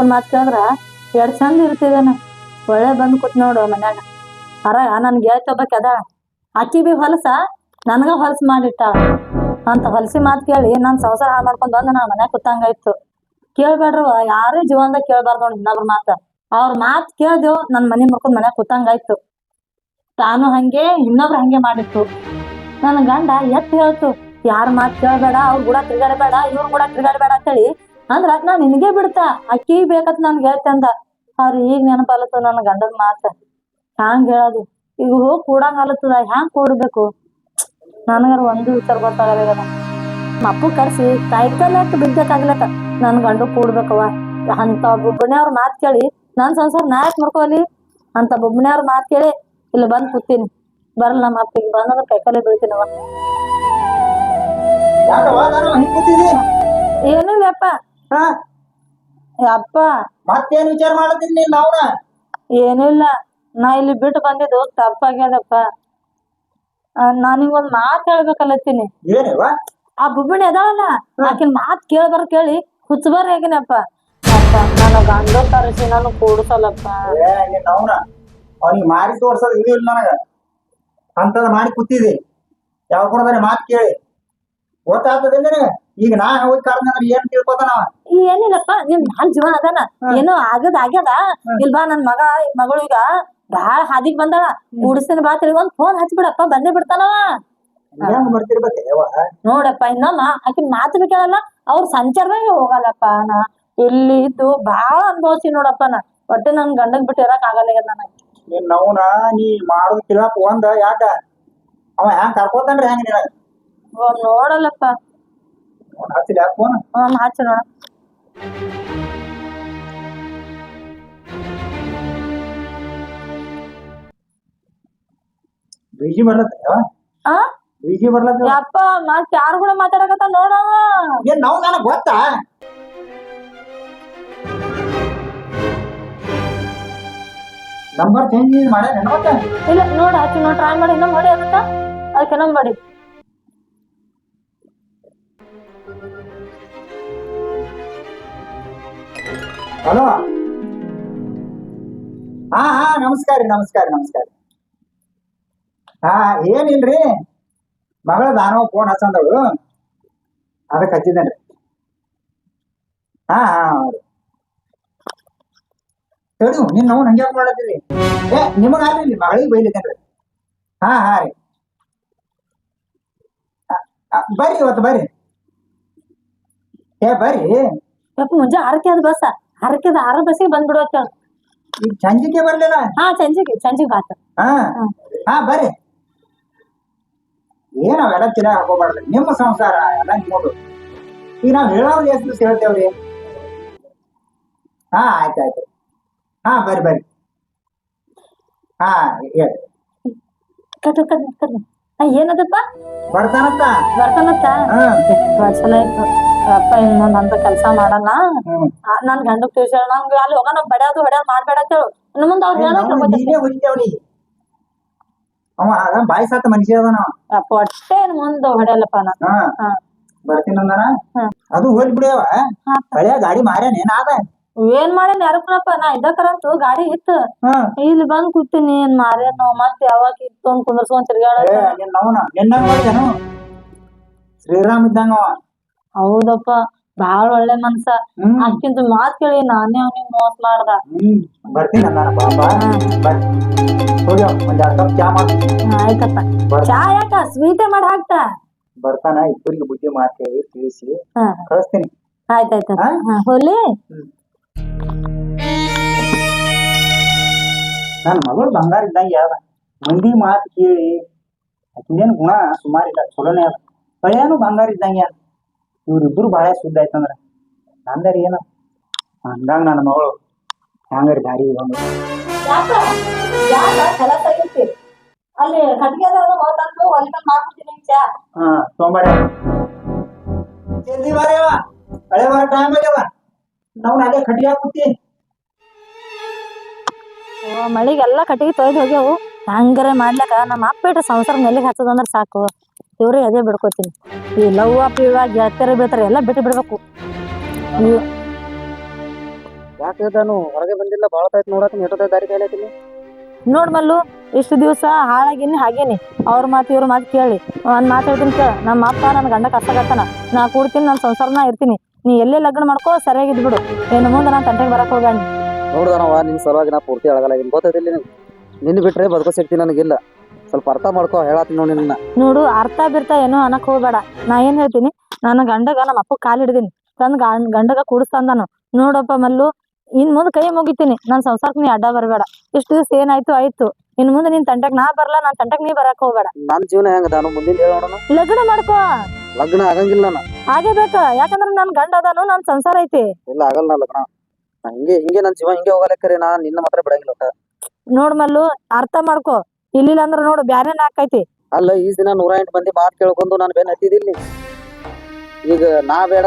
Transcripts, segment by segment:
ಅಪ್ಪನ ಮಾತು ಕೇಳಿದ್ರ ಎರಡ್ ಚಂದ ಇರ್ತಿದೇನ ಒಳ್ಳೆ ಬಂದ್ ಕೂತ್ ನೋಡು ಮನ್ಯಾಗ. ಅರ ನನ್ ಗೆಳತಿ ಒಬ್ಬಾಕಿ ಅದ. ಅಕ್ಕಿ ಬಿ ಹೊಲಸ, ನನಗ ಹೊಲಸ್ ಮಾಡಿಟ್ಟ. ಅಂತ ಹೊಲಸಿ ಮಾತು ಕೇಳಿ ನನ್ ಸಂಸಾರ ಹಾಳು ಮಾಡ್ಕೊಂಡ್ ಬಂದ ನಾ ಮನ್ಯಾಗ ಕೂತಂಗಾಯ್ತು ಕೇಳ್ಬೇಡ್ರವ ಯಾರೇ ಜೀವನದಾಗ ಕೇಳ್ಬಾರ್ದು ಇನ್ನೊಬ್ರ ಮಾತ. ಅವ್ರ ಮಾತ್ ಕೇಳ್ದೇವ್, ನನ್ ಮನಿ ಮುರ್ಕೊಂಡ್ ಮನ್ಯಾಗ ಕೂತಂಗಾಯ್ತು ತಾನು ಹಂಗೆ, ಇನ್ನೊಬ್ರು ಹಂಗೆ ಮಾಡಿತ್ತು. ನನ್ನ ಗಂಡ ಎತ್ ಹೇಳ್ತು, ಯಾರ ಮಾತ್ ಕೇಳ್ಬೇಡ, ಅವ್ರ ಕೂಡ ತಿರ್ಗಾಡಬೇಡ, ಇವ್ರ ಕೂಡ ತಿರ್ಗಾಡಬೇಡ ಅಂತೇಳಿ ಅಂದ್ರ ನಾ ನಿನಗೆ ಬಿಡ್ತ ಅಕ್ಕಿ ಬೇಕತ್ ನನ್ಗೆ ಹೇಳ್ತೆ ಅಂದ. ಅವ್ರ ಈಗ ನೆನಪಾಲತ್ತು ನನ್ನ ಗಂಡನ ಮಾತ. ಹ್ಯಾಂಗ ಹೇಳೋದು? ಈಗ ಹೋಗಿ ಕೂಡಂಗ ಅಲತ್ತದ ಹ್ಯಾಂಗ್ ಕೂಡ್ಬೇಕು? ನನಗರ ಒಂದು ವಿಚಾರ ಗೊತ್ತಾಗಲ್ಲ ಅಪ್ಪು ಕರ್ಸಿ ಕಾಯ್ಕಲ್ಯಾಕ ಬಿದ್ದಕ್ಕಾಗ್ಲತ್ತ. ನನ್ ಗಂಡು ಕೂಡ್ಬೇಕವ ಅಂತ ಬೊಬ್ಬಣ್ಯಾವ್ರ ಮಾತ್ ಕೇಳಿ ನನ್ ಸಂಸಾರ ನಾಯಕ್ ಮಾಡ್ಕೋಲಿ ಅಂತ ಬೊಬ್ಬಣ್ಯಾವ್ರ ಮಾತ್ ಕೇಳಿ ಇಲ್ಲಿ ಬಂದ್ ಕೂತೀನಿ. ಬರಲ್ಲ ನಮ್ಮ ಅಪ್ಪ ಈಗ ಬಂದಂದ್ರೆ ಕೈಕಲ್ಲೇ ಬೀಳ್ತೀನವ ನಾನು ಕೂತಿದ್ದೀನಿ. ಏನಿಲ್ಲಪ್ಪ. ಹಾ? ಅಪ್ಪ. ಮತ್ತೇನ್ ವಿಚಾರ ಮಾಡತ್ತೀನಿ ನೀನ್ ಅವ್ನ? ಏನಿಲ್ಲ ನಾ ಇಲ್ಲಿ ಬಿಟ್ಟು ಬಂದಿದ್ದು ತಪ್ಪಾಗ್ಯದಪ್ಪ ನಾನಿಗೊಂದ್ ಮಾತ್ ಹೇಳ್ಬೇಕಲ್ಲತ್ತೀನಿ. ಆ ಬುಬ್ಬಿಣಿ ಅದಾಳಲ್ಲ ಆಕಿನ ಮಾತ್ ಕೇಳ್ಬಾರ ಕೇಳಿ ಹುಚ್ಚಬಾರ ಹೇಗಿನಪ್ಪ ಅಪ್ಪ ನನ್ನ ಗಂಡ ಕರೆಸಿ ನಾನು ಕೂಡ್ಸಲ್ಲಪ್ಪ. ಅವ್ನ? ಅವ್ನಿಗೆ ಮಾರಿ ತೋರ್ಸೋದು ಇದು ಇಲ್ಲ ನನಗ. ಅಂತದ ಮಾಡಿ ಕೂತಿದಿ ಯಾವ ಕೂಡ ಮಾತು ಕೇಳಿ. ಗೊತ್ತಾಗ್ತದಿಲ್ಲ ನಿನಗ ಈಗ ನಾ ಹೋಗಿ ಏನ್ ತಿಳ್ಕೊತಾನ ಏನಿಲ್ಲಪ್ಪ ಜೀವನ ಅದಾನ. ಏನೋ ಆಗದ್ ಆಗ್ಯದ. ಇಲ್ ಬಾ ನನ್ ಮಗ ಮಗಳು ಈಗ ಬಾಳ ಹಾದಿಗ್ ಬಂದಾಳ. ಕೂಡಿಸ್ತೀನಿ ಬಾ ತಿಳಿ ಒಂದ್ ಫೋನ್ ಹಚ್ಬಿಡಪ್ಪ ಬಂದೇ ಬಿಡ್ತಾನವ. ನೋಡಪ್ಪ ಇನ್ನೊಮ್ಮ ಆಕಿ ಮಾತು ಬೇಕಲ್ಲ ಅವ್ರ ಸಂಚಾರದಾಗ ಹೋಗಲ್ಲಪ್ಪ ನಾ. ಇಲ್ಲಿ ಇದ್ದು ಬಾಳ ಅನ್ಭವಿಸಿ ನೋಡಪ್ಪ ನಾ. ಒಟ್ಟೆ ನನ್ ಗಂಡನ್ ಬಿಟ್ಟು ಇರಕ್ ಆಗಲ್ಲ ನನಗೆ. ನೀನ್ ನೀ ಮಾಡೋದ್ ತಿಳಕ್ ಒಂದ ಯಾಕ? ಅವ ಹ್ಯಾಂಗ ಕರ್ಕೋತಾನ್ರಿ ಹ್ಯಾಂಗ ನಿನಗ? ನೋಡಲ್ಲಪ್ಪ. ಅವ್ನ್ ಫೋನ್? ಹ್ಮ್ ಹಚ್ಚ ನೋಡ ಬಿಜಿ ಬರ್ಲತ್ತ ಆ? ಬಿಜಿ ಬರ್ಲತ್ತ ಅಪ್ಪ ಮತ್ ಯಾರು ಕೂಡ ಮಾತಾಡಕತ್ತ ನೋಡವ ಏನ್ ನಾವು ನನಗೆ ಗೊತ್ತಾ? ನಂಬರ್ ಚೇಂಜ್ ಇಲ್ಲ ನೋಡ ಹಚ್ಚಿ ನೋಡಿ ಟ್ರೈ ಮಾಡಿ. ಇನ್ನೊಮ್ಮೆ ಮಾಡಿ ಅದಕ್ಕ. ಅದಕ್ಕೆ ಇನ್ನೊಮ್ಮೆ ಮಾಡಿ. ಹಲೋ. ಹಾ ಹಾ, ನಮಸ್ಕಾರ ರೀ ನಮಸ್ಕಾರ ನಮಸ್ಕಾರ. ಹಾ, ಏನಿಲ್ರಿ? ಮಗಳ ದಾನವ ಫೋನ್ ಹಚ್ಚಂದಳು ಅದಕ್ಕೆ ಹಚ್ಚಿದ್ದೇನ್ರಿ ಹಾ ಹಾ ತಡಿ, ನಿನ್ನ ನಾವು ಹಂಗೆ ಮಾಡತ್ತೀರಿ ಏ, ನಿಮಗ ಆಗ್ಲಿ ಮಗಳಿಗೆ ಬೈಲಿದ್ದೇನೆ ಹಾ ಹಾ ರೀ. ಬರ್ರಿ ಇವತ್ತು, ಬರ್ರಿ. ಏ ಬರ್ರಿ. ಯಪ್ಪ ಮುಂಜೆ ಆರಕ್ಕೆ ಅದು ಬಸ್ ಆರಕ್ಕೆ ಆರು ಬಸ್ಸಿಗೆ ಬಂದ್ಬಿಡುವತ್ತ ಈಗ ಸಂಜಿಕೆ ಬರ್ಲಿಲ್ಲ? ಹಾ ಸಂಜಿಗೆ ಸಂಜಿಗೆ ಬಾತ. ಹಾ. ಹಾ. ಬರ್ರಿ. ಏನ್ ಅವೆಲ್ಲ ಚೆನ್ನಾಗಿ ಹಾಕೋಬಾರ್ದು ನಿಮ್ಮ ಸಂಸಾರ ಎಲ್ಲ ನೋಡು ಈಗ ನಾವು ಹೇಳೋದು ಎಷ್ಟು ದಿವಸ ಹೇಳ್ತೇವ್ರಿ? ಹಾ ಆಯ್ತು ಆಯ್ತು. ಹಾ ಬರ್ರಿ ಬರ್ರಿ. ಹಾ ಹೇಳಿ. Cut cut cut. ಏನದಪ್ಪ? ಬರ್ತಾನತ್ತ ಬರ್ತಾನತ್ತ ಹಾ. ಚಲೋ ಆಯ್ತು ಅಪ್ಪ ಇನ್ನು ನಂದ ಕೆಲಸ ಮಾಡಲ್ಲ. ನನ್ ಗಂಡ ಟ್ಯೂಷನ್ ನಂಗೆ ಅಲ್ಲಿ ಹೋಗೋಣ ಬಡ್ಯಾದು ಹೊಡ್ಯಾದು ಮಾಡ್ಬೇಡ ಅಂತ ಹೇಳು. ಇನ್ನು ಮುಂದೆ ಅವ್ರು ನಾವು ಆಗ ಬಾಯಿ ಸಾತ ಮನುಷ್ಯ ಅದಾನ ಅವ. ಅಪ್ಪ ಹೊಟ್ಟೆ ಇನ್ನು ಮುಂದೆ ಹೊಡೆಯಲ್ಲಪ್ಪ ನಾನು ಬರ್ತೀನಿ ಅಂದಾನ? ಅದು ಹೋಗಿ ಬಿಡ್ಯವ. ಹಳೆಯ ಗಾಡಿ ಮಾರ್ಯಾನೇನ್ ಆದ? ಏನ್ ಮಾಡೇನ್ ಯಾರಪ್ಪ ನಾ ಇದ್ದಕರಂತೂ ಗಾಡಿ ಇತ್ತು. ಇಲ್ಲಿ ಬಂದ್ ಕೂತೀನಿ ಏನ್ ಮಾರೇನೋ ಮತ್ತೆ ಯಾವಾಗ ಇತ್ತು ಕುಂದರ್ಸ್ಕೊಂಡ್ ತಿರ್ಗಾಡ ಶ್ರೀರಾಮ್ ಇದ್ದಂಗ ಹೌದಪ್ಪ ಬಾಳ ಒಳ್ಳೆ ಮನ್ಸ. ಅಕ್ಕಿಂತ ಮಾತ್ ಕೇಳಿ ನಾನೇ ಅವನಿಗೆ ಮೋಸ ಮಾಡ್ದ. ಬರ್ತೀನಿ ಒಂದ್ ಎರಡು ಕಪ್ ಚಾ ಮಾಡಿ. ಆಯ್ತಪ್ಪ. ಚಾ ಯಾಕ ಸ್ವೀಟೇ ಮಾಡಿ ಹಾಕ್ತಾ? ಬರ್ತಾನ ಇಬ್ಬರಿಗೆ ಬುದ್ಧಿ ಮಾತೇಳಿ ತಿಳಿಸಿ. ಹಾ. ಕಳಿಸ್ತೀನಿ. ಆಯ್ತಾಯ್ತ. ಹಾ? ಹಾ ಹೋಲಿ ನನ್ನ ಮಗಳು ಬಂಗಾರ ಇದ್ದಂಗೆ ಯಾವ ಮಂದಿ ಮಾತು ಕೇಳಿ ಆಕಿಂದೇನು ಗುಣ ಸುಮಾರು ಇಲ್ಲ ಚಲೋನೇ ಅದ. ಹಳೆಯನು ಬಂಗಾರ ಇದ್ದಂಗೆ ಅದ. ಇವ್ರಿಬ್ರು ಭಾಳ ಶುದ್ಧ ಆಯ್ತಂದ್ರ. ನಂದರಿ ಏನ? ಅಂದಾಗ ನನ್ನ ಮಗಳು. ಹ್ಯಾಂಗಾರ ದಾರಿ ಒಂದು ಯಾಕ? ಯಾಕ? ಕೆಲಸ ಆಗೈತಿ ಅಲ್ಲಿ ಕಟ್ಟಿಗೆ ಅದಾವ ಹೋತಂದು ಹೊಲಿಗೆ ಮಾಡ್ಬಿಡ್ತೀನಿ ಚಾ ಹಾ ಸೋಮವಾರ. ಜಲ್ದಿ ಬಾರೇವ ಹಳೆ ಬಾರ ಟೈಮ್ ಆಗ್ಯಾವ ನಾವು ಅದೇ ಕಟ್ಟಿ ಹಾಕುತ್ತಿ ಮಳಿಗೆಲ್ಲ ಕಟ್ಟಿಗೆ ತೊಯ್ದು ಹೋಗ್ಯಾವು. ಹಂಗಾರೆ ಮಾಡ್ಲಕ್ಕ ನಮ್ಮ ಅಪ್ಪ ಇಟ್ಟು ಸಂಸಾರ ನೆಲ್ಲಿಗೆ ಹಚ್ಚದಂದ್ರೆ ಸಾಕು. ಇವ್ರೇ ಅದೇ ಬಿಡ್ಕೋತೀನಿ. ಈ ಲವ್ ಅಪ್ ಇವಾಗ ಗೆಳತಿಯರ ಬೀಳ್ತಾರೆ ಎಲ್ಲ ಬಿಟ್ಟು ಬಿಡ್ಬೇಕು. ನೀವು ಯಾಕೆ ನಾನು ಹೊರಗೆ ಬಂದಿಲ್ಲ ಭಾಳ ತಾಯ್ತು ನೋಡಕ್ ಎಷ್ಟೊತ್ತ ದಾರಿ ಕಾಯ್ಲತ್ತೀನಿ ನೋಡ್ ಮಲ್ಲು ಇಷ್ಟು ದಿವಸ ಹಾಳಾಗಿನಿ ಹಾಗೇನಿ. ಅವ್ರ ಮಾತು ಇವ್ರ ಮಾತು ಕೇಳಿ. ಒಂದ್ ಮಾತಾಡ್ತೀನಿ ಕೇಳ. ನಮ್ಮ ಅಪ್ಪ ನನ್ನ ಗಂಡ ಕಷ್ಟಗತ್ತಾನ ನಾ ಕೂಡ್ತೀನಿ ನನ್ನ ಸಂಸಾರನ ಇರ್ತೀನಿ. ನೀ ಎಲ್ಲೇ ಲಗ್ನ ಮಾಡ್ಕೋ ಸರಿಯಾಗಿ ಬಿಡು. ಏನು ಮುಂದೆ ನಾನು ತಂಟೆಗೆ ಬರಕ್ ಹೋಗ್ಬೇಡ ನೋಡ್ದಾನವ ನಿನ್ ಸಲುವಾಗಿ ನಾ ಪೂರ್ತಿ ಅಳಗಲಾಗಿನ್. ಗೊತ್ತೈತಿಲ್ಲ ನಿನ್ ನಿನ್ನ ಬಿಟ್ರೆ ಬದುಕೋ ಸಿಗ್ತೀನಿ ನನಗಿಲ್ಲ. ಸ್ವಲ್ಪ ಅರ್ಥ ಮಾಡ್ಕೋ ಹೇಳತ್ತೀನಿ ನೋಡಿ ನಿನ್ನ. ನೋಡು ಅರ್ಥ ಬಿರ್ತಾ ಏನೋ ಅನ್ನಕ್ ಹೋಗ್ಬೇಡ. ನಾ ಏನ್ ಹೇಳ್ತೀನಿ? ನನ್ನ ಗಂಡಗ ನಮ್ಮ ಅಪ್ಪ ಕಾಲ್ ಹಿಡಿದೀನಿ. ತಂದ್ ಗಂಡ ಗಂಡಗ ಕೂಡಿಸ್ತಂದಾನು. ನೋಡಪ್ಪ ಮಲ್ಲು ಇನ್ ಮುಂದ್ ಕೈ ಮುಗಿತೀನಿ. ನನ್ನ ಸಂಸಾರಕ್ಕೆ ನೀ ಅಡ್ಡ ಬರಬೇಡ. ಇಷ್ಟು ದಿವಸ ಏನಾಯ್ತು ಆಯ್ತು. ಇನ್ ಮುಂದೆ ನಿನ್ ತಂಟಕ್ ನಾ ಬರಲ್ಲ ನಾನ್ ತಂಟಕ್ ನೀ ಬರಕ್ ಹೋಗ್ಬೇಡ. ನನ್ನ ಜೀವನ ಹೆಂಗ ನಾನು ಮುಂದಿನ ಹೇಳೋಣ ಲಗ್ನ ಮಾಡ್ಕೋ. ಲಗ್ನ ಆಗಂಗಿಲ್ಲ ನಾ ಹಾಗೆ ಬೇಕ. ಯಾಕಂದ್ರ ನನ್ ಗಂಡ ಅದಾನು ನನ್ ಸಂಸಾರ ಐತಿ. ಇಲ್ಲ ಆಗಲ್ಲ ನಾ ಲಗ್ನ. ನಾ ಹಿಂಗೆ ಹಿಂಗೆ ನನ್ನ ಜೀವ ಹಿಂಗೆ ಹೋಗಲಕ್ಕರೆ ನಾ ನಿನ್ನ ಮಾತ್ರ ಬಿಡಂಗಿಲ್ಲ ಒಟ್ಟ. ನೋಡ್ ಮಲ್ಲು ಅರ್ಥ ಮಾಡ್ಕೋ. ಇಲ್ಲಿಲ್ಲ ಅಂದ್ರ ನೋಡು ಬ್ಯಾರೆ ನಾಕೈತಿ ಅಲ್ಲ ಈ ದಿನ ನೂರ ಎಂಟು ಮಂದಿ ಮಾತು ಕೇಳ್ಕೊಂಡು ನಾನು ಬೆನ್ ಹತ್ತಿದಿಲ್ಲಿ ಈಗ ನಾ ಬೇಡ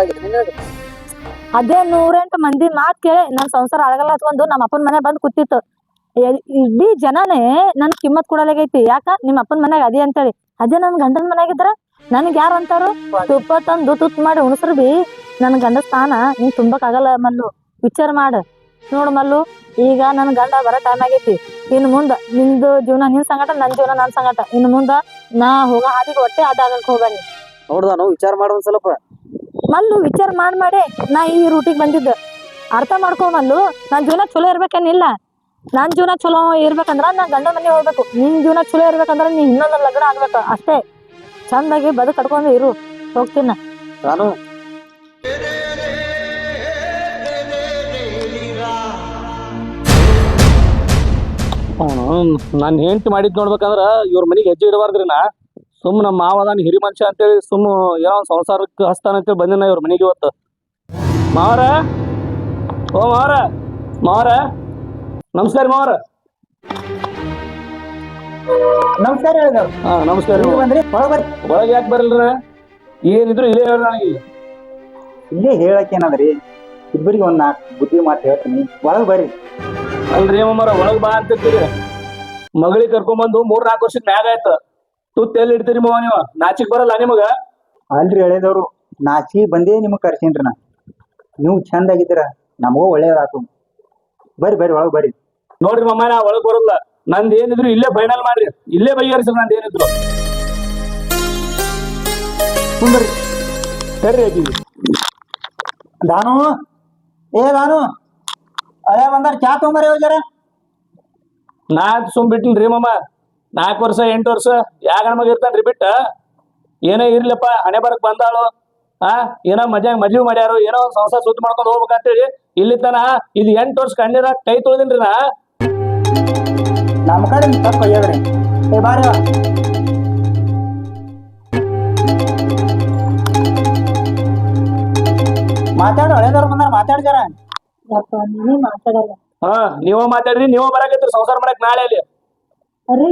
ಅದೇ ನೂರೆಂಟು ಮಂದಿ ಮಾತ್ ಕೇಳಿ ನನ್ ಸಂಸಾರ ಅಳಗಲ್ಲ ಹತ್ಕೊಂಡು ನಮ್ಮ ಅಪ್ಪನ ಮನೆ ಬಂದ್ ಕೂತಿತ್ತು. ಇಡೀ ಜನನೇ ನನ್ ಕಿಮ್ಮತ್ ಕೊಡಲಾಗೈತಿ ಯಾಕ? ನಿಮ್ಮ ಅಪ್ಪನ ಮನ್ಯಾಗ ಅದೇ ಅಂತೇಳಿ. ಅದೇ ನನ್ ಗಂಡನ ಮನ್ಯಾಗಿದ್ರ ನನ್ಗೆ ಯಾರು ಅಂತಾರು? ತುಪ್ಪ ತಂದು ತುತ್ತು ಮಾಡಿ ಉಣಸ್ರು ಬಿ. ನನ್ ಗಂಡ ಸ್ಥಾನ ನೀನ್ ತುಂಬಕ್ ಆಗಲ್ಲ ಮಲ್ಲು. ವಿಚಾರ ಮಾಡ. ನೋಡು ಮಲ್ಲು. ಈಗ ನನ್ನ ಗಂಡ ಬರೋ ಟೈಮ್ ಆಗೈತಿ. ಇನ್ನು ಮುಂದೆ ನಿಂದು ಜೀವನ ನಿನ್ ಸಂಗಟ ನನ್ನ ಜೀವನ ನನ್ನ ಸಂಗಟ ಇನ್ನು ಮುಂದೆ ನಾ ಹೋಗೋ ಹಾದಿಗೆ ಹೊಟ್ಟೆ ಅದಾಗಕ್ಕೆ ಹೋಗಣಿ ನೋಡ್ದ ನಾವು ವಿಚಾರ ಮಾಡು ಸ್ವಲ್ಪ. ಮಲ್ಲು ವಿಚಾರ ಮಾಡಿ ಮಾಡಿ. ನಾ ಈ ರೂಟಿಗೆ ಬಂದಿದ್ದು. ಅರ್ಥ ಮಾಡ್ಕೊ ಮಲ್ಲು. ನನ್ನ ಜೀವನ ಚಲೋ ಇರ್ಬೇಕೇನಿಲ್ಲ. ನನ್ನ ಜೀವನ ಚಲೋ ಇರ್ಬೇಕಂದ್ರ ನಾ ಗಂಡ ಮನೆ ಹೋಗ್ಬೇಕು. ನಿನ್ನ ಜೀವನ ಚಲೋ ಇರ್ಬೇಕಂದ್ರ ನೀ ಇನ್ನೊಂದು ಲಗ್ನ ಆಗ್ಬೇಕು. ಅಷ್ಟೇ. ಚಂದಾಗಿ ಬದುಕು ಕಟ್ಕೊಂಡು ಇರು. ಹೋಗ್ತೀನ. ನಾನು ನಾನು ಹೆಂಡ್ತಿ ಮಾಡಿದ್ ನೋಡ್ಬೇಕಂದ್ರ ಇವ್ರ ಮನೆಗೆ ಹೆಜ್ಜೆ ಇಡಬಾರ್ದ್ರಿ ನಾ. ಸುಮ್ ನಮ್ಮ ಮಾವದಾನ ಹಿರಿ ಮನುಷ್ಯ ಅಂತೇಳಿ ಸುಮ್ ಏನೋ ಸಂಸಾರಕ್ಕ ಸಂಸಾರಕ್ಕೆ ಹಸ್ತಾನ ಅಂತೇಳಿ ಬಂದಿನ ಇವ್ರ ಮನೆಗೆ ಇವತ್ತು. ಮಾವರ? ಓ ಮಾವರ? ಮಾವರ? ನಮಸ್ಕಾರ ಮಾವರ. ನಮಸ್ಕಾರ ಹಾ ನಮಸ್ಕಾರ ನೀವು ಬಂದ್ರಿ? ಒಳಗ್ ಬರ್ರಿ. ಒಳಗೆ ಯಾಕೆ ಬರಲ್ರ ಏನಿದ್ರು ಇಲ್ಲೇ ಹೇಳ್ರಿ ನನಗೆ. ಇಲ್ಲೇ ಹೇಳಕ್ ಏನದ್ರಿ? ಇಬ್ಬರಿಗೆ ಒಂದ್ ನಾಲ್ಕು ಬುದ್ಧಿ ಮಾತು ಹೇಳ್ತೀನಿ. ಒಳಗ್ ಬರ್ರಿ. ಅಲ್ರಿ ಮಾಮರ ಒಳಗ್ ಬಾ ಅಂತಿರ್ತೀರಿ ಮಗಳಿಗೆ ಕರ್ಕೊಂಡ್ಬಂದು ಮೂರ್ ನಾಲ್ಕು ವರ್ಷದ ಮ್ಯಾಗ ಆಯ್ತು. ತುತ್ತ ಎಲ್ಲಿ ಇಡ್ತೀರಿ ಮಗ ನೀವ? ನಾಚಿಕ್ ಬರಲ್ಲ ನಿಮಗ? ಅಲ್ರಿ ಹೇಳಿದವ್ರು ನಾಚಿ ಬಂದೇ ನಿಮಗ್ ಕರ್ಸೀನ್ರಿ ನಾ. ನೀವು ಚಂದ ಆಗಿದ್ದೀರ ನಮಗೂ ಒಳ್ಳೇದಾತು. ಬರ್ರಿ ಬರ್ರಿ ಒಳಗ್ ಬರ್ರಿ. ನೋಡ್ರಿ ಮಮ್ಮ ನಾ ಒಳಗ್ ಬರಲ್ಲ ನಂದ್ ಏನಿದ್ರು ಇಲ್ಲೇ ಫೈನಲ್ ಮಾಡ್ರಿ. ಇಲ್ಲೇ ಬಗೆಹರಿಸ್ರಿ ನಂದ್ ಏನಿದ್ರು. ಕುಂದ್ರಿ. ಸರಿ ಆಕಿ ದಾನು? ಏ ದಾನು? ಅಳೆ ಬಂದಾರ ಚಾ ತೊಂಬರ ಹೋಗ್ಯಾರ ನಾ ಸುಮ್ ಬಿಟ್ಟಿನ್ರಿ ಮಮ್ಮ ನಾಲ್ಕು ವರ್ಷ ಎಂಟು ವರ್ಷ ಯಾಕ ಮಗ ಇರ್ತಾನ ರೀ ಬಿಟ್ಟ. ಏನೇ ಇರ್ಲಪ್ಪ ಹಣೆ ಬರಕ್ ಬಂದಾಳು. ಆ ಏನೋ ಮಜಾಗ್ ಮದ್ವಿ ಮಾಡ್ಯಾರು ಏನೋ ಒಂದ್ ಸಂಸಾರ ಸುದ್ದಿ ಮಾಡ್ಕೊಂಡು ಹೋಗ್ಬೇಕಂತೇಳಿ ಇಲ್ಲಿ ತನ ಇದು ಎಂಟು ವರ್ಷ ಕಣ್ಣೀರ ಕೈ ತೊಳ್ದಿನ್ರಿ ನಾ. ನಮ್ಮ ಕಡೆ ತಪ್ಪ ಹೇಳ್ರಿ. ಏ ಬಾರಿ. ಮಾತಾಡು ಹಳೆದವ್ರು ಬಂದಾರ ಮಾತಾಡ್ತಾರ ಯಪ್ಪ ನೀನೇ ಮಾತಾಡಲ್ಲ. ಹಾ ನೀವ ಮಾತಾಡ್ರಿ ನೀವ ಬರಾಕತ್ರಿ ಸಂಸಾರ ಮಾಡಕ್ ನಾಳೆ ಅಲ್ಲಿ. ಅರಿ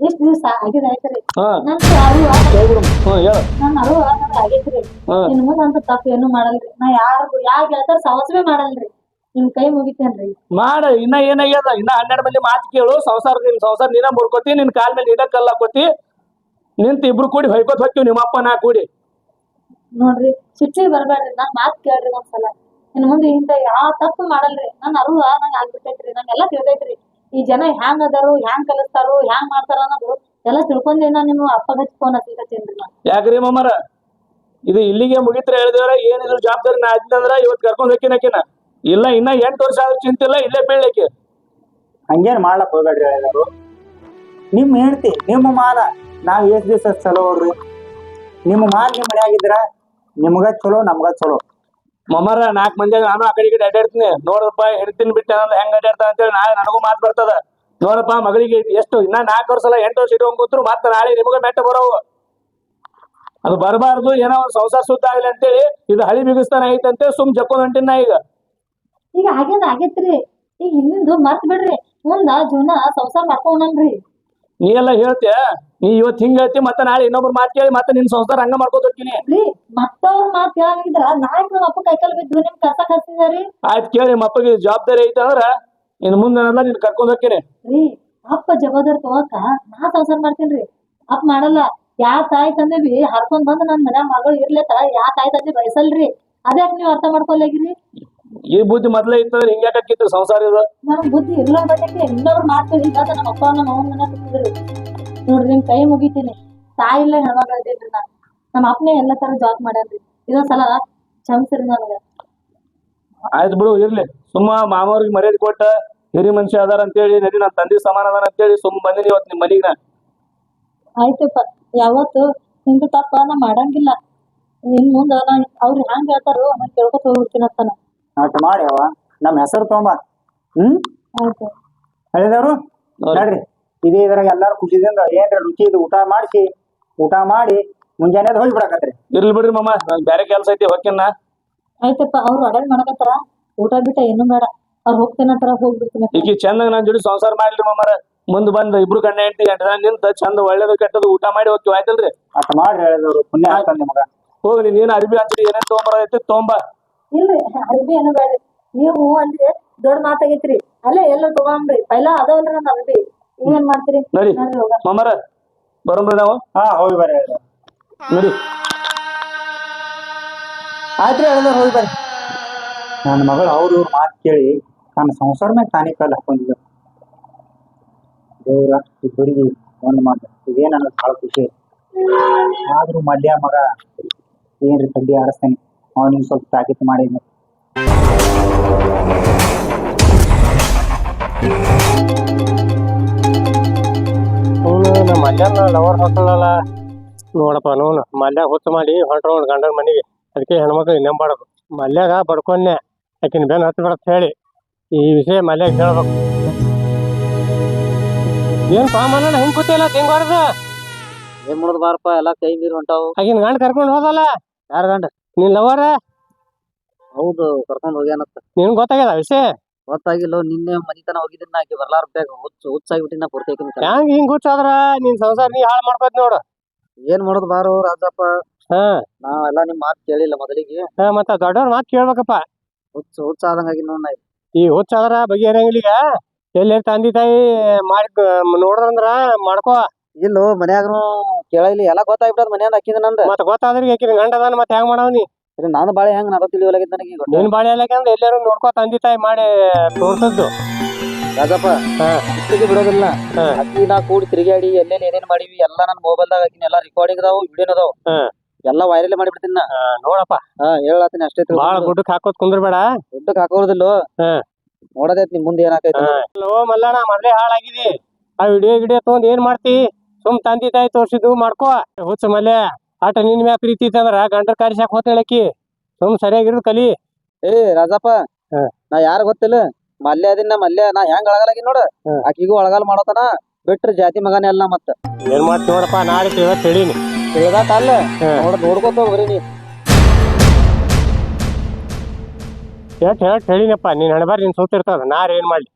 ಎಷ್ಟ್ ದಿವಸ ಆಗಿದೆ ಆಯ್ತ್ರಿ? ಹಾ. ನನ್ ಅರಿವು ಹೇಳ್ಬಿಡು ಹ್ಮ್ ಹೇಳು. ನನ್ ಅರಿವು ಅನ್ನೋದ್ ಆಗೈತ್ರಿ ಹಾ. ಇನ್ ಮುಂದ ಅಂತ ತಪ್ಪು ಏನು ಮಾಡಲ್ರಿ. ನಾ ಯಾರು ಯಾರ್ ಹೇಳ್ತಾರ ಸವಸ್ವೇ ಮಾಡಲ್ರಿ. ನಿಮ್ ಕೈ ಮುಗಿತೇನ್ರಿ? ಮಾಡ ಇನ್ನ ಏನಾಗ್ಯದ? ಇನ್ನ ಹನ್ನೆರಡು ಮಂದಿ ಮಾತು ಕೇಳು ಸಂಸಾರ ನಿನ್ ಸಂಸಾರ ನೀನ ಮುರ್ಕೋತಿ ನಿನ್ ಕಾಲ್ ಮೇಲೆ ನೀನ ಕಲ್ಲಾಕೋತಿ ನಿಂತ ಇಬ್ರು ಕೂಡಿ ಹೊಯ್ಕೋತ್ ಹೋಗ್ತೀವಿ ನಿಮ್ಮ ಅಪ್ಪ ನಾ ಕೂಡಿ. ನೋಡ್ರಿ ಸಿಟ್ಟಿಗೆ ಬರ್ಬೇಡ್ರಿ ನನ್ ಮಾತ್ ಕೇಳ್ರಿ ಒಂದ್ಸಲ. ಇನ್ ಮುಂದೆ ಇಂತ ಯಾವ ತಪ್ಪು ಮಾಡಲ್ರಿ? ನನ್ನ ಅರಿವು ನಂಗೆ ಆಗ್ಬಿಟ್ಟೈತ್ರಿ ನಂಗೆಲ್ಲ ತಿಳ್ತೈತ್ರಿ ಈ ಜನ ಹ್ಯಾಂಗ ಅದಾರು ಹ್ಯಾಂಗ್ ಕಲಿಸ್ತಾರೋ ಹ್ಯಾಂಗ್ ಮಾಡ್ತಾರ ಅನ್ನೋದು ಎಲ್ಲ ತಿಳ್ಕೊಂಡೆ ನಾ ನಿಮ್ಮ ಅಪ್ಪ ಹಚ್ಚಿ ಫೋನ್ ಹಚ್ಚಿಕತ್ತೀನ್ರಿ ನಾ. ಯಾಕ್ರಿ ಮಮ್ಮರ ಇದು ಇಲ್ಲಿಗೆ ಮುಗಿತ್ರ ಏನ್ ಏನಿದ್ರು ಜವಾಬ್ದಾರಿ ನಾ ಅದ್ನಂದ್ರ ಇವತ್ ಕರ್ಕೊಂಡ್ ಹೋಕಿನಕಿನ ಇಲ್ಲ ಇನ್ನ ಎಂಟು ವರ್ಷ ಆದ್ರೂ ಚಿಂತಿಲ್ಲ ಇಲ್ಲೇ ಬೀಳ್ಲಿಕ್ಕೆ. ಹಂಗೇನ್ ಮಾಡ್ಲಕ್ ಹೋಗ್ಬೇಡ್ರಿ ಹೇಳಿದಾರು ನಿಮ್ ಹೇಳ್ತಿ ನಿಮ್ಮ ಮಾನ ನಾವ್ ಎಷ್ಟ್ ದಿವಸ ಚಲೋ ಅವ್ರಿ ನಿಮ್ಮ ಮಾಲ್ ನಿಮ್ ಮನ್ಯಾಗಿದ್ರ ನಿಮ್ಗ ಚಲೋ ನಮ್ಗ ಚಲೋ. ಮಮ್ಮರ ನಾಲ್ಕು ಮಂದಿ ನಾನು ಆ ಕಡೆ ಈ ಕಡೆ ಅಡ್ಡಾಡ್ತೀನಿ. ನೋಡಪ್ಪ ಹಿಡ್ತೀನಿ ಬಿಟ್ಟೆ ಅಂದ್ರೆ ಹೆಂಗ್ ಅಂತ ಅಂತೇಳಿ ನಾಳೆ ನನಗೂ ಮಾತು ಬರ್ತದ. ನೋಡಪ್ಪ ಮಗಳಿಗೆ ಎಷ್ಟು, ಇನ್ನ ನಾಲ್ಕು ವರ್ಷ ಅಲ್ಲ, ಎಂಟು ವರ್ಷ ಇಟ್ಕೊಂಡ್ ಕೂತ್ರು ಮತ್ತೆ ನಾಳೆ ನಿಮಗೆ ಮೆಟ್ಟ ಬರೋವು. ಅದು ಬರಬಾರ್ದು, ಏನೋ ಒಂದು ಸಂಸಾರ ಸುದ್ದ ಆಗಲಿ ಅಂತೇಳಿ ಇದು ಹಳಿ ಬಿಗಿಸ್ತಾನ ಐತಂತೆ, ಸುಮ್ ಜಕ್ಕೊಂಡ್ ಹೊಂಟಿನ ಈಗ. ಈಗ ಆಗ್ಯದ ಆಗೇತ್ರಿ ಈಗ ಹಿಂದಿಂದು ಮರ್ತ್ ಬಿಡ್ರಿ. ಮುಂದ ಜೀವನ ಸಂಸಾರ ಮಾಡ್ಕೊಂಡ್ರಿ ನೀ ಎಲ್ಲ ಹೇಳ್ತೀಯ? ನೀ ಇವತ್ತು ಹಿಂಗ ಹೇಳ್ತಿ ಮತ್ತೆ ನಾಳೆ ಇನ್ನೊಬ್ರು ಮಾತು ಕೇಳಿ ಮತ್ತೆ ನಿನ್ ಸಂಸಾರ ಹಂಗ ಮಾಡ್ಕೋತ ಹೋಗ್ತೀನಿ. ರೀ ಮತ್ತವ್ರ ಮಾತ್ ನಾಳೆ ನಮ್ಮ ಅಪ್ಪ ಕೈಕಾಲ್ ಬಿದ್ದು ನಿಮ್ ಕಸ ಆಯ್ತು ಕೇಳಿ ನಿಮ್ಮ ಅಪ್ಪಗೆ ಜವಾಬ್ದಾರಿ ಐತೆ ಅಂದ್ರ ಇನ್ ಮುಂದೆ ನಿನ್ ಕರ್ಕೊಂಡ್ ಹೋಗ್ತೀನಿ. ರೀ ಅಪ್ಪ ಜವಾಬ್ದಾರಿ ತಗೋಕ ನಾ ಸಂಸಾರ ಮಾಡ್ತೀನ್ರಿ ಅಪ್ಪ ಮಾಡಲ್ಲ ಯಾ ತಾಯಿ ತಂದೆ ಬಿ ಹರ್ಕೊಂಡ್ ಬಂದ್ ನನ್ ಮನ್ಯಾಗ ಮಗಳು ಇರ್ಲೇತ ಯಾ ತಾಯಿ ತಂದೆ ಬಯಸಲ್ರಿ. ಅದ್ಯಾಕ್ ನೀವ್ ಅರ್ಥ ಮಾಡ್ಕೊಲಾಗಿರಿ ಈ ಬುದ್ಧಿ ಮೊದ್ಲೇ ಇತ್ತಂದ್ರೆ ಹಿಂಗ್ಯಾಕಿತ್ತು ಸಂಸಾರ ಇದು? ನನಗ್ ಬುದ್ಧಿ ಇಲ್ಲ ಬಟ್ಟಕ್ಕೆ ಮಾತಾಡಿಲ್ಲ ಅದ ನಮ್ಮ ಅಪ್ಪ ನಮ್ಮ ಅವ್ವ ಮನೆ ಕೂತಿದ್ರು. ನೋಡ್ರಿ ನಿಮ್ ಕೈ ಮುಗಿತೀನಿ. ತಾಯಿ ಇಲ್ಲ ಹೆಣ್ಮಗಳ ಇದ್ದೀನ್ರಿ ನಾ ನಮ್ಮ ಅಪ್ಪನೇ ಎಲ್ಲ ತರ ಜಾಬ್ ಮಾಡ್ಯಾನ್ರಿ. ಇದೊಂದ್ ಸಲ ಕ್ಷಮಿಸ್ರಿ ನನಗ. ಆಯ್ತು ಬಿಡು ಇರ್ಲಿ. ಸುಮ್ಮ ಮಾಮವ್ರಿಗೆ ಮರ್ಯಾದೆ ಕೊಟ್ಟ ಹಿರಿ ಮನುಷ್ಯ ಅದಾರ ಅಂತೇಳಿ ನಡಿ ನನ್ನ ತಂದೆ ಸಮಾನ ಅದಾರ ಅಂತೇಳಿ ಸುಮ್ಮ ಬಂದಿನಿ ಇವತ್ತು ನಿಮ್ಮ ಮನಿಗೆ ನಾ ಆಯ್ತಪ್ಪ. ಯಾವತ್ತು ನಿಂದು ತಪ್ಪ ನಾ ಮಾಡಂಗಿಲ್ಲ. ಇನ್ ಮುಂದ ನಾ ಅವ್ರು ಹ್ಯಾಂಗ ಹೇಳ್ತಾರೋ ನಾನು ಕೇಳ್ಕೊತ ಹೋಗ್ಬಿಡ್ತೀನಿ ಅತ್ತನ ಅಟ್ ಮಾಡಿ ಅವ ನಮ್ಮ ಹೆಸರು ತೊಂಬ ಹ್ಮ್? ಹೇಳಿದವರು? ನೋಡ್ರಿ. ಇದೇ ಇದ್ರಾಗ ಎಲ್ಲಾರು ಖುಷಿದಿಂದ ಏನ್ರ ರುಚಿ ಇದು ಊಟ ಮಾಡಿಸಿ ಊಟ ಮಾಡಿ ಮುಂಜಾನೆ ಹೋಗಿ ಬಿಡಕತ್ರಿ. ಇರ್ಲಿ ಬಿಡ್ರಿ ಮಮ್ಮ ನಂಗೆ ಬ್ಯಾರೆ ಕೆಲ್ಸ ಐತಿ ಹೊಕ್ಕಿನ ಆಯ್ತಪ್ಪ ಅವ್ರು ಅಡಲ್ ಮಾಡಕತ್ತಾರ. ಊಟ ಬಿಟ್ಟ ಏನು ಬೇಡ. ಅವ್ರು ಹೋಗ್ತೇನಂತಾರ ಹೋಗ್ಬಿಡ್ತೀನಿ. ಈಗ ಚಂದಾಗ ನಾನ್ ಜೋಡಿ ಸಂಸಾರ ಮಾಡ್ಲಿ ಮಮ್ಮರ ಮುಂದ್ ಬಂದ್ ಇಬ್ರು ಗಂಡ ಹೆಂಡತಿ ಎಂಟು ಜನ ನಿಂತ ಚಂದ ಒಳ್ಳೇದು ಕೆಟ್ಟದು ಊಟ ಮಾಡಿ ಹೋಗ್ತೀವಿ ಆಯ್ತಲ್ರಿ? ಅಟ್ ಮಾಡ್ರಿ ಹೇಳಿದವರು. ಪುಣ್ಯ ಆಗ್ತದ ನಿಮಗ. ಹೋಗಿ ನೀನ್ ಅರ್ಬಿ ಹಚ್ಚಿ ಏನೇನ್ ತೊಗೊಂಬರೈತಿ ತೊಗೊಂಬ. ಇಲ್ರಿ ಅರ್ಬಿ ಏನು ಬೇಡ್ರಿ ನೀವು ಅಂದ್ರೆ ದೊಡ್ಡ ಮಾತಾಗೈತ್ರಿ. ಅಲ್ಲೇ ಎಲ್ಲ ತಗೊಂಬ್ರಿ. ಪೈಲ ಅದಾವಲ್ರಿ ನನ್ನ ಅರ್ಬಿ ನೀವೇನ್ ಮಾಡ್ತೀರಿ? ನಡಿ. ನೋಡ್ರಿ ಹೋಗ ಮಾಮಾರ ಬರೋಮ್ರಿ ನಾವು. ಹಾ ಹೋಗಿ ಬರ್ರಿ. ಹೇಳಿದವ್ರು ನಡಿ. ಆಯ್ತ್ರಿ ಹೇಳಿದವ್ರು ಹೋಗಿ ಬರ್ರಿ. ನನ್ನ ಮಗಳು ಅವ್ರ ಇವ್ರ ಮಾತು ಕೇಳಿ ನನ್ನ ಸಂಸಾರ ಮೇಲೆ ತಾನೇ ಕಾಲು ಹಾಕೊಂಡಿದ್ದ ದೇವ್ರ ಇಬ್ಬರಿಗೆ ಒಂದು ಮಾತು. ಇದೇ ನನಗೆ ಭಾಳ ಖುಷಿ. ಆದ್ರೂ ಮಲ್ಯ ಮಗ ಏನ್ರಿ ಕಡ್ಡಿ ಆಡಿಸ್ತಾನೆ ಅವನಿಗೆ ಸ್ವಲ್ಪ ತಾಕೀತು ಮಾಡಿ. ಅವನು ನಮ್ಮ ಮಲ್ಯಾನ ಲವರ್ ನೋಡಪ್ಪ ನೋನು ಮಲ್ಯ ಹುಚ್ಚು ಮಾಡಿ ಹೊಂಟ್ರ ಗಂಡನ ಮನೆಗೆ. ಅದಕ್ಕೆ ಹೆಣ್ಮಕ್ಳು ನಂಬಾಡೋದು ಮಲ್ಯಾಗ ಬಡ್ಕೊಂಡೆ ಆಕಿನ ಬೆನ್ ಹತ್ತು ಅಂತ ಹೇಳಿ. ಈ ವಿಷಯ ಮಲ್ಯಾಗ ಹೇಳ್ಬೇಕು. ಏನ್ ಸಾಮಾನ ಹೆಂಗ್ ಕೂತಿಲ್ಲ ತಿಂಗಾಡ್ದ ಏನ್ ಮಾಡೋದು ಬಾರಪ್ಪ ಎಲ್ಲಾ ಕೈ ನೀರು ಹೊಂಟಾವು. ಆಕಿನ ಗಂಡ ಕರ್ಕೊಂಡು ಹೋದಲ್ಲ? ಯಾರ ಗಂಡ? ನಿನ್ ಲವರ ಹೌದು ಕರ್ಕೊಂಡ್ ಹೋಗ್ಯಾನತ್ತ ನಿನ್ ಗೊತ್ತಾಗ್ಯದ ವಿಷಯ? ಗೊತ್ತಾಗಿಲ್ಲ ನಿನ್ನೆ ಮನಿತನ ಹೋಗಿದ್ದೀನಿ ಆಕಿ ಬರ್ಲಾರ ಬೇಗ. ಹುಚ್ಚ ಹುಚ್ಚಾಗಿಬಿಟ್ಟಿನ ಪೂರ್ತಿ ಹೆಂಗ್ ಹಿಂಗ್ ಹುಚ್ಚಾದ್ರ ನಿನ್ ಸಂಸಾರ ನೀ ಹಾಳು ಮಾಡ್ಕೋದ್ ನೋಡು. ಏನ್ ಮಾಡೋದು ಬಾರೋ ರಾಜಪ್ಪ? ಹಾ. ನಾವೆಲ್ಲ ನಿಮ್ ಮಾತ್ ಕೇಳಿಲ್ಲ ಮೊದಲಿಗೆ. ಹಾ, ಮತ್ತ ದೊಡ್ಡವ್ರ ಮಾತು ಕೇಳ್ಬೇಕಪ್ಪ. ಹುಚ್ಚ ಹುಚ್ಚ ಆದಂಗಾಗಿ ನೋಡ್ ಈ ಹುಚ್ಚಾದ್ರ ಬಗೆಹರಂಗಿಲ್ಲ ಈಗ. ಎಲ್ಲಿ ತಂದಿ ತಾಯಿ ಮಾಡಿ ನೋಡ್ರಂದ್ರ ಮಾಡ್ಕೋ. ಇಲ್ಲೋ ಮನ್ಯಾಗನು ಕೇಳಿಲ್ಲ ಎಲ್ಲ ಗೊತ್ತಾಗ್ಬಿಟ್ಟದ ಮನ್ಯಾಗ ಹಾಕಿದ ನಂದ. ಮತ್ತ ಗೊತ್ತಾದ್ರಿ ಆಕಿನ ಗಂಡ ಅದಾನ ಮತ್ತೆ ಹೆಂಗ್ ಮಾಡವ್ನಿ? ನಾನು ಬಾಳೆ ಹೆಂಗ್ ನಾನು ತಿಳಿವಲಾಗಿದ್ದ ನನಗೆ ನೀನ್ ಬಾಳೆ ಎಲ್ಲಕಂದ್ರೆ ಎಲ್ಲಾರು ನೋಡ್ಕೋ ತಂದಿ ತಾಯಿ ಮಾಡಿ ತೋರ್ಸದ್ದು. ರಾಜಪ್ಪ ಹಾ. ಇಷ್ಟಿಗೆ ಬಿಡೋದಿಲ್ಲ. ಹಾ. ಅಕ್ಕಿ ನಾ ಕೂಡಿ ತಿರುಗಾಡಿ ಎಲ್ಲೆಲ್ಲಿ ಏನೇನ್ ಮಾಡಿವಿ ಎಲ್ಲ ನನ್ನ ಮೊಬೈಲ್ದಾಗ ಹಾಕಿನ ಎಲ್ಲ ರೆಕಾರ್ಡಿಂಗ್ ಅದಾವ ವಿಡಿಯೋ ಅದಾವ ಹಾ. ಎಲ್ಲ ವೈರಲ್ ಮಾಡಿಬಿಡ್ತೀನಿ ನಾ. ನೋಡಪ್ಪ. ಹಾ ಹೇಳತ್ತೀನಿ ಅಷ್ಟೇ ಬಾಳ ಗುಡ್ಡಕ್ ಹಾಕೋದ್ ಕುಂದ್ರಬೇಡ. ಗುಡ್ಡಕ್ ಹಾಕೋದಿಲ್ಲ. ಹಾ. ನೋಡದೈತಿ ನಿಮ್ ಮುಂದೆ ಏನಾಕೈತಿ ಲೋ ಮಲ್ಲಣ್ಣ ಮೊದ್ಲೇ ಹಾಳಾಗಿದೆ. ಆ ವಿಡಿಯೋ ಗಿಡಿಯೋ ತಗೊಂಡ್ ಏನ್ ಮಾಡ್ತಿ? ಸುಮ್ ತಂದಿ ತಾಯಿ ತೋರ್ಸಿದ್ದು ಮಾಡ್ಕೋ. ಹುಚ್ಚ ಮಲ್ಯ ಆಟ ನಿನ್ ಮ್ಯಾಗ ಪ್ರೀತಿ ಇತ್ತಂದ್ರ ಗಂಡ್ರ ಕಾರಿಸಾಕ್ ಹೋತೇಳಕಿ ಸುಮ್ ಸರಿಯಾಗಿರೋದು ಕಲಿ. ಏ ರಾಜಪ್ಪ. ನಾ ಯಾರ ಗೊತ್ತಿಲ್ಲ. ಮಲ್ಯ ಅದಿನ ಮಲ್ಯ ನಾ ಹೆಂಗ್ ಅಳಗಾಲಾಗಿ ನೋಡ. ಆಕಿಗೂ ಅಳಗಾಲ ಮಾಡೋತನ ಬಿಟ್ರ ಜಾತಿ ಮಗನೇ ಎಲ್ಲ ಮತ್ತ. ಏನ್ ಮಾಡ್ತಿ ನೋಡಪ್ಪ ನಾಳೆ ಇವತ್ತು ಹೇಳಿನಿ ತಿಳಿದಾತ ಅಲ್ಲ. ನೋಡ್ ನೋಡ ನೋಡ್ಕೋತ ಹೋಗ್ರಿ ನೀ. ಹೇಳ್ ಹೇಳಿ ಹೇಳಿನಪ್ಪ ನೀನ್ ಹಣಬಾರ್ ನೀನ್ ಸೋತಿರ್ತದ ನಾರ್ ಏನ್ ಮಾಡ್ಲಿ?